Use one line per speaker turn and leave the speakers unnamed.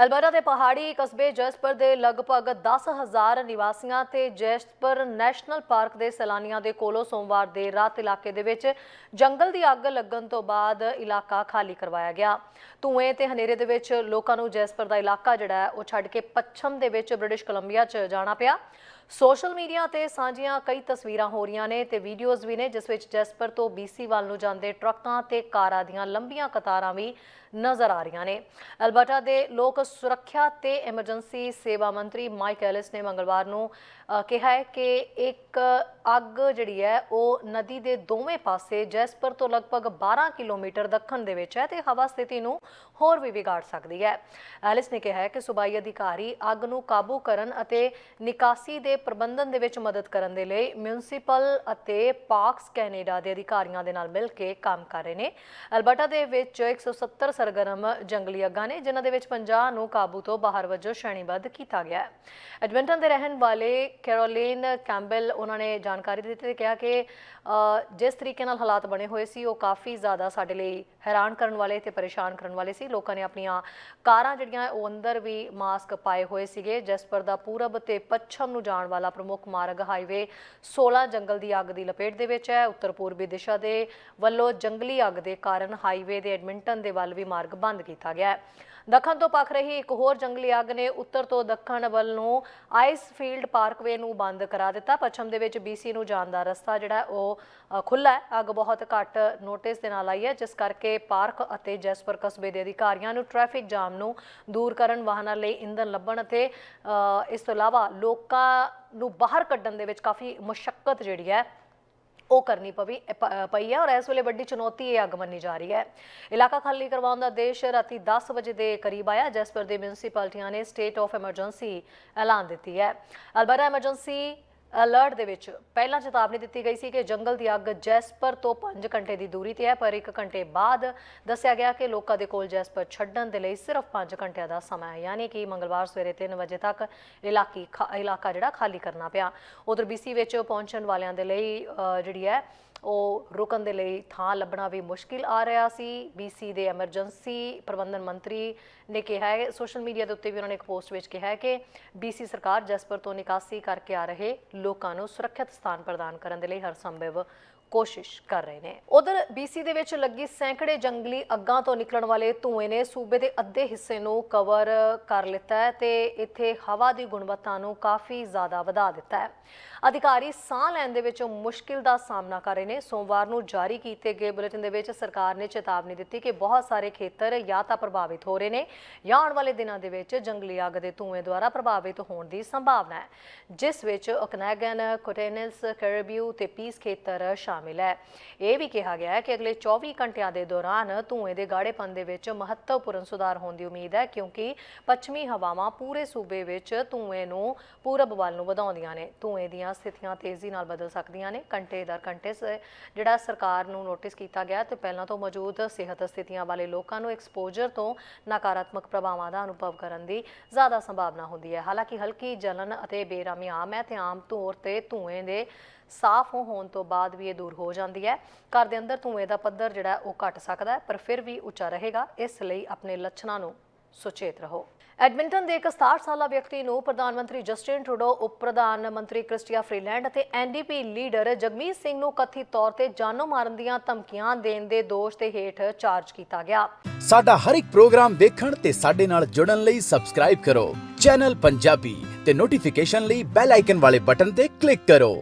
Alberta ਦੇ ਪਹਾੜੀ ਕਸਬੇ ਜੈਸਪਰ ਦੇ ਲਗਭਗ 10000 ਨਿਵਾਸੀਆਂ ਤੇ ਜੈਸਪਰ ਨੈਸ਼ਨਲ ਪਾਰਕ ਦੇ ਸੈਲਾਨੀਆਂ ਦੇ ਕੋਲੋਂ ਸੋਮਵਾਰ ਦੇ ਰਾਤ ਇਲਾਕੇ ਦੇ ਵਿੱਚ ਜੰਗਲ ਦੀ ਅੱਗ ਲੱਗਣ ਤੋਂ ਬਾਅਦ ਇਲਾਕਾ ਖਾਲੀ ਕਰਵਾਇਆ ਗਿਆ। ਧੂਏ ਤੇ ਹਨੇਰੇ ਦੇ ਵਿੱਚ ਲੋਕਾਂ ਨੂੰ ਜੈਸਪਰ ਦਾ ਇਲਾਕਾ ਜਿਹੜਾ ਹੈ, ਉਹ ਛੱਡ ਕੇ ਪੱਛਮ ਦੇ ਵਿੱਚ ਬ੍ਰਿਟਿਸ਼ ਕੋਲੰਬੀਆ 'ਚ ਜਾਣਾ ਪਿਆ। ਸੋਸ਼ਲ ਮੀਡੀਆ ਤੇ ਸਾਂਝੀਆਂ ਕਈ ਤਸਵੀਰਾਂ ਹੋ ਰਹੀਆਂ ਨੇ ਤੇ ਵੀਡੀਓਜ਼ ਵੀ ਨੇ, ਜਿਸ ਵਿੱਚ ਜੈਸਪਰ ਤੋਂ BC ਵੱਲ ਨੂੰ ਜਾਂਦੇ ਟਰੱਕਾਂ ਤੇ ਕਾਰਾਂ ਦੀਆਂ ਲੰਬੀਆਂ ਕਤਾਰਾਂ ਵੀ ਨਜ਼ਰ ਆ ਰਹੀਆਂ ਨੇ। ਅਲਬਰਟਾ ਦੇ ਲੋਕ ਸੁਰੱਖਿਆ ਤੇ ਐਮਰਜੈਂਸੀ ਸੇਵਾ ਮੰਤਰੀ ਮਾਈਕ ਐਲਿਸ ਨੇ ਮੰਗਲਵਾਰ ਨੂੰ ਕਿਹਾ ਹੈ ਕਿ ਇੱਕ ਅੱਗ ਜਿਹੜੀ ਹੈ, ਉਹ ਨਦੀ ਦੇ ਦੋਵੇਂ ਪਾਸੇ ਜੈਸਪਰ ਤੋਂ ਲਗਭਗ 12 ਕਿਲੋਮੀਟਰ ਦੱਖਣ ਦੇ ਵਿੱਚ ਹੈ ਤੇ ਹਵਾ ਸਥਿਤੀ ਨੂੰ ਹੋਰ ਵੀ ਵਿਗਾੜ ਸਕਦੀ ਹੈ। ਐਲਿਸ ਨੇ ਕਿਹਾ ਹੈ ਕਿ ਸੂਬਾਈ ਅਧਿਕਾਰੀ ਅੱਗ ਨੂੰ ਕਾਬੂ ਕਰਨ ਅਤੇ ਨਿਕਾਸੀ ਦੇ ਪ੍ਰਬੰਧਨ ਦੇ ਵਿੱਚ ਮਦਦ ਕਰਨ ਦੇ ਲਈ ਮਿਊਨਿਸਪਲ ਅਤੇ ਪਾਰਕਸ ਕੈਨੇਡਾ ਦੇ ਅਧਿਕਾਰੀਆਂ ਦੇ ਨਾਲ ਮਿਲ ਕੇ ਕੰਮ ਕਰ ਰਹੇ ਨੇ। ਅਲਬਰਟਾ ਦੇ ਵਿੱਚ 170 ਸਰਗਰਮ ਜੰਗਲੀ ਅੱਗਾਂ ਨੇ, ਜਿਨ੍ਹਾਂ ਦੇ ਵਿੱਚ 50 ਨੂੰ ਕਾਬੂ ਤੋਂ ਬਾਹਰ ਵਜੋਂ ਸ਼੍ਰੇਣੀਬੱਧ ਕੀਤਾ ਗਿਆ ਹੈ। ਐਡਮਿੰਟਨ ਦੇ ਰਹਿਣ ਵਾਲੇ ਕੈਰੋਲਿਨ ਕੈਂਬਲ, ਉਹਨਾਂ ਨੇ ਜਾਣਕਾਰੀ ਦਿੱਤੀ ਤੇ ਕਿਹਾ ਕਿ ਜਿਸ ਤਰੀਕੇ ਨਾਲ ਹਾਲਾਤ ਬਣੇ ਹੋਏ ਸੀ, ਉਹ ਕਾਫੀ ਜ਼ਿਆਦਾ ਸਾਡੇ ਲਈ ਹੈਰਾਨ ਕਰਨ ਵਾਲੇ ਤੇ ਪਰੇਸ਼ਾਨ ਕਰਨ ਵਾਲੇ ਸੀ। ਲੋਕਾਂ ਨੇ ਆਪਣੀਆਂ ਕਾਰਾਂ ਜਿਹੜੀਆਂ, ਉਹ ਅੰਦਰ ਵੀ ਮਾਸਕ ਪਾਏ ਹੋਏ ਸੀਗੇ ਜਸਪਰ ਦਾ ਪੂਰਬ ਤੇ ਪੱਛਮ ਨੂੰ ਜਾਣ ਵਾਲਾ ਪ੍ਰਮੁੱਖ ਮਾਰਗ ਹਾਈਵੇ 16 ਜੰਗਲ ਦੀ ਅੱਗ ਦੀ ਲਪੇਟ ਦੇ ਵਿੱਚ ਹੈ। ਉੱਤਰ ਪੂਰਬੀ ਦਿਸ਼ਾ ਦੇ ਵੱਲੋਂ ਜੰਗਲੀ ਅੱਗ ਦੇ ਕਾਰਨ ਹਾਈਵੇ ਦੇ ਐਡਮਿੰਟਨ ਦੇ ਵੱਲ ਵੀ ਮਾਰਗ ਬੰਦ ਕੀਤਾ ਗਿਆ ਹੈ। ਦੱਖਣ ਤੋਂ ਪੱਖ ਰਹੀ ਇੱਕ ਹੋਰ ਜੰਗਲੀ ਅੱਗ ਨੇ ਉੱਤਰ ਤੋਂ ਦੱਖਣ ਵੱਲ ਨੂੰ ਆਈਸ ਫੀਲਡ ਪਾਰਕਵੇ ਨੂੰ ਬੰਦ ਕਰਾ ਦਿੱਤਾ। ਪੱਛਮ ਦੇ ਵਿੱਚ BC ਨੂੰ ਜਾਣ ਦਾ ਰਸਤਾ ਜਿਹੜਾ ਉਹ ਖੁੱਲਾ ਹੈ। ਅੱਗ ਬਹੁਤ ਘੱਟ ਨੋਟਿਸ ਦੇ ਨਾਲ ਆਈ ਹੈ, ਜਿਸ ਕਰਕੇ ਪਾਰਕ ਅਤੇ ਜੈਸਪਰ ਕਸਬੇ ਦੇ ਅਧਿਕਾਰੀਆਂ ਨੂੰ ਟ੍ਰੈਫਿਕ ਜਾਮ ਨੂੰ ਦੂਰ ਕਰਨ ਵਾਹਨਾਂ ਲਈ ਇੰਧਨ ਲੱਭਣ ਅਤੇ ਇਸ ਤੋਂ ਇਲਾਵਾ ਲੋਕਾਂ ਨੂੰ ਬਾਹਰ ਕੱਢਣ ਦੇ ਵਿੱਚ ਕਾਫੀ ਮੁਸ਼ਕਲ ਜਿਹੜੀ ਹੈ ਉਹ ਕਰਨੀ ਪਈ ਪਈ ਹੈ ਔਰ ਇਸ ਵੇਲੇ ਵੱਡੀ ਚੁਣੌਤੀ ਇਹ ਅੱਗ ਮੰਨੀ ਜਾ ਰਹੀ ਹੈ। ਇਲਾਕਾ ਖਾਲੀ ਕਰਵਾਉਣ ਦਾ ਆਦੇਸ਼ ਰਾਤੀ 10 ਵਜੇ ਦੇ ਕਰੀਬ ਆਇਆ, ਜਿਸ ਪਰ ਦੇ ਮਿਊਨਿਸਪੈਲਿਟੀਆਂ ਨੇ ਸਟੇਟ ਆਫ ਐਮਰਜੈਂਸੀ ਐਲਾਨ ਦਿੱਤੀ ਹੈ। ਅਲਬਰਟਾ ਐਮਰਜੈਂਸੀ ਅਲਰਟ ਦੇ ਵਿੱਚ। ਪਹਿਲਾਂ ਚੇਤਾਵਨੀ ਦਿੱਤੀ ਗਈ ਸੀ ਕਿ ਜੰਗਲ ਦੀ ਅੱਗ ਜੈਸਪਰ ਤੋਂ 5 ਘੰਟੇ ਦੀ ਦੂਰੀ ਤੇ ਹੈ, ਪਰ 1 ਘੰਟੇ ਬਾਅਦ ਦੱਸਿਆ ਗਿਆ ਕਿ ਲੋਕਾਂ ਦੇ ਕੋਲ ਜੈਸਪਰ ਛੱਡਣ ਦੇ ਲਈ ਸਿਰਫ 5 ਘੰਟਿਆਂ ਦਾ ਸਮਾਂ ਹੈ। ਯਾਨੀ ਕਿ ਮੰਗਲਵਾਰ ਸਵੇਰੇ 3 ਵਜੇ ਤੱਕ ਇਲਾਕੀ ਖਾ- ਇਲਾਕਾ ਜਿਹੜਾ ਖਾਲੀ ਕਰਨਾ ਪਿਆ। ਉਧਰ BC ਵਿੱਚ ਪਹੁੰਚਣ ਵਾਲਿਆਂ ਦੇ ਲਈ ਜਿਹੜੀ ਹੈ ਉਹ ਰੁਕਣ ਦੇ ਲਈ ਥਾਂ ਲੱਭਣਾ ਵੀ ਮੁਸ਼ਕਿਲ ਆ ਰਿਹਾ ਸੀ। BC ਦੇ ਐਮਰਜੈਂਸੀ ਪ੍ਰਬੰਧਨ ਮੰਤਰੀ ਨੇ ਕਿਹਾ ਹੈ, ਸੋਸ਼ਲ ਮੀਡੀਆ ਦੇ ਉੱਤੇ ਵੀ ਉਹਨਾਂ ਨੇ ਇੱਕ ਪੋਸਟ ਵਿੱਚ ਕਿਹਾ ਹੈ ਕਿ BC ਸਰਕਾਰ ਜਸਪਰ ਤੋਂ ਨਿਕਾਸੀ ਕਰਕੇ ਆ ਰਹੇ ਲੋਕਾਂ ਨੂੰ ਸੁਰੱਖਿਅਤ ਸਥਾਨ ਪ੍ਰਦਾਨ ਕਰਨ ਦੇ ਲਈ ਹਰ ਸੰਭਵ ਕੋਸ਼ਿਸ਼ ਕਰ ਰਹੇ ਨੇ। ਉਧਰ BC ਦੇ ਵਿੱਚ ਲੱਗੀ ਸੈਂਕੜੇ ਜੰਗਲੀ ਅੱਗਾਂ ਤੋਂ ਨਿਕਲਣ ਵਾਲੇ ਧੂਏ ਨੇ ਸੂਬੇ ਦੇ ਅੱਧੇ ਹਿੱਸੇ ਨੂੰ ਕਵਰ ਕਰ ਲਿੱਤਾ ਹੈ ਤੇ ਇੱਥੇ ਹਵਾ ਦੀ ਗੁਣਵੱਤਾ ਨੂੰ ਕਾਫੀ ਜ਼ਿਆਦਾ ਵਧਾ ਦਿੱਤਾ ਹੈ। ਅਧਿਕਾਰੀ ਸਾਹ ਲੈਣ ਦੇ ਵਿੱਚ ਮੁਸ਼ਕਿਲ ਦਾ ਸਾਹਮਣਾ ਕਰ ਰਹੇ ਨੇ। ਸੋਮਵਾਰ ਨੂੰ ਜਾਰੀ ਕੀਤੇ ਗਏ ਬੁਲੇਟਿਨ ਦੇ ਵਿੱਚ ਸਰਕਾਰ ਨੇ ਚੇਤਾਵਨੀ ਦਿੱਤੀ ਕਿ ਬਹੁਤ ਸਾਰੇ ਖੇਤਰ ਜਾਂ ਤਾਂ ਪ੍ਰਭਾਵਿਤ ਹੋ ਰਹੇ ਨੇ ਜਾਂ ਆਉਣ ਵਾਲੇ ਦਿਨਾਂ ਦੇ ਵਿੱਚ ਜੰਗਲੀ ਅੱਗ ਦੇ ਧੂਏ ਦੁਆਰਾ ਪ੍ਰਭਾਵਿਤ ਹੋਣ ਦੀ ਸੰਭਾਵਨਾ ਹੈ। ਜਿਸ ਵਿੱਚ ਓਕਨੈਗਨ ਕੋਟੇਨਸ ਕੈਰੀਬੀਓ ਤੇ ਪੀਸ ਖੇਤਰ ਸ਼ਾਮਿਲ ਹੈ। ਇਹ ਵੀ ਕਿਹਾ ਗਿਆ ਹੈ ਕਿ ਅਗਲੇ 24 ਘੰਟਿਆਂ ਦੇ ਦੌਰਾਨ ਧੂਏ ਦੇ ਗਾੜੇਪਨ ਦੇ ਵਿੱਚ ਮਹੱਤਵਪੂਰਨ ਸੁਧਾਰ ਹੋਣ ਦੀ ਉਮੀਦ ਹੈ, ਕਿਉਂਕਿ ਪੱਛਮੀ ਹਵਾਵਾਂ ਪੂਰੇ ਸੂਬੇ ਵਿੱਚ ਧੂਏ ਨੂੰ ਪੂਰਬ ਵੱਲ ਨੂੰ ਵਧਾਉਂਦੀਆਂ ਨੇ। ਧੂਏ ਦੀਆਂ ਸਥਿਤੀਆਂ ਤੇਜ਼ੀ ਨਾਲ ਬਦਲ ਸਕਦੀਆਂ ਨੇ। ਘੰਟੇ ਦਰ ਘੰਟੇ ਜਿਹੜਾ ਸਰਕਾਰ ਨੂੰ ਨੋਟਿਸ ਕੀਤਾ ਗਿਆ ਤੇ ਪਹਿਲਾਂ ਤੋਂ ਮੌਜੂਦ ਸਿਹਤ ਸਥਿਤੀਆਂ ਵਾਲੇ ਲੋਕਾਂ ਨੂੰ ਐਕਸਪੋਜ਼ਰ ਤੋਂ ਨਕਾਰਾਤਮਕ ਪ੍ਰਭਾਵਾਂ ਦਾ ਅਨੁਭਵ ਕਰਨ ਦੀ ਜ਼ਿਆਦਾ ਸੰਭਾਵਨਾ ਹੁੰਦੀ ਹੈ। ਹਾਲਾਂਕਿ ਹਲਕੀ ਜਲਨ ਅਤੇ ਬੇਰਾਮੀ ਆਮ ਹੈ ਤੇ ਆਮ ਤੌਰ ਤੇ ਧੂਏ ਦੇ ਸਾਫ਼ ਹੋਣ ਤੋਂ ਬਾਅਦ ਵੀ ਇਹ ਦੂਰ ਹੋ ਜਾਂਦੀ ਹੈ। ਘਰ ਦੇ ਅੰਦਰ ਧੂਏ ਦਾ ਪੱਧਰ ਜਿਹੜਾ ਉਹ ਘਟ ਸਕਦਾ ਹੈ, ਪਰ ਫਿਰ ਵੀ ਉੱਚਾ ਰਹੇਗਾ। ਇਸ ਲਈ ਆਪਣੇ ਲੱਛਣਾਂ ਨੂੰ ਸੁਚੇਤ ਰਹੋ। ਐਡਮਿੰਟਨ ਦੇ ਇੱਕ 67 ਸਾਲਾ ਵਿਅਕਤੀ ਨੂੰ ਪ੍ਰਧਾਨ ਮੰਤਰੀ ਜਸਟਿਨ ਟਰੂਡੋ, ਉਪ ਪ੍ਰਧਾਨ ਮੰਤਰੀ ਕ੍ਰਿਸਟੀਆ ਫਰੀਲੈਂਡ ਅਤੇ ਐਨਡੀਪੀ ਲੀਡਰ ਜਗਮੀਤ ਸਿੰਘ ਨੂੰ ਕਥਿਤ ਤੌਰ ਤੇ ਜਾਨੋਂ ਮਾਰਨ ਦੀਆਂ ਧਮਕੀਆਂ ਦੇਣ ਦੇ ਦੋਸ਼ ਦੇ ਹੇਠ ਚਾਰਜ ਕੀਤਾ ਗਿਆ।
ਸਾਡਾ ਹਰ ਇੱਕ ਪ੍ਰੋਗਰਾਮ ਦੇਖਣ ਤੇ ਸਾਡੇ ਨਾਲ ਜੁੜਨ ਲਈ ਸਬਸਕ੍ਰਾਈਬ ਕਰੋ। ਚੈਨਲ ਪੰਜਾਬੀ ਤੇ ਨੋਟੀਫਿਕੇਸ਼ਨ ਲਈ ਬੈਲ ਆਈਕਨ ਵਾਲੇ ਬਟਨ ਤੇ ਕਲਿੱਕ ਕਰੋ।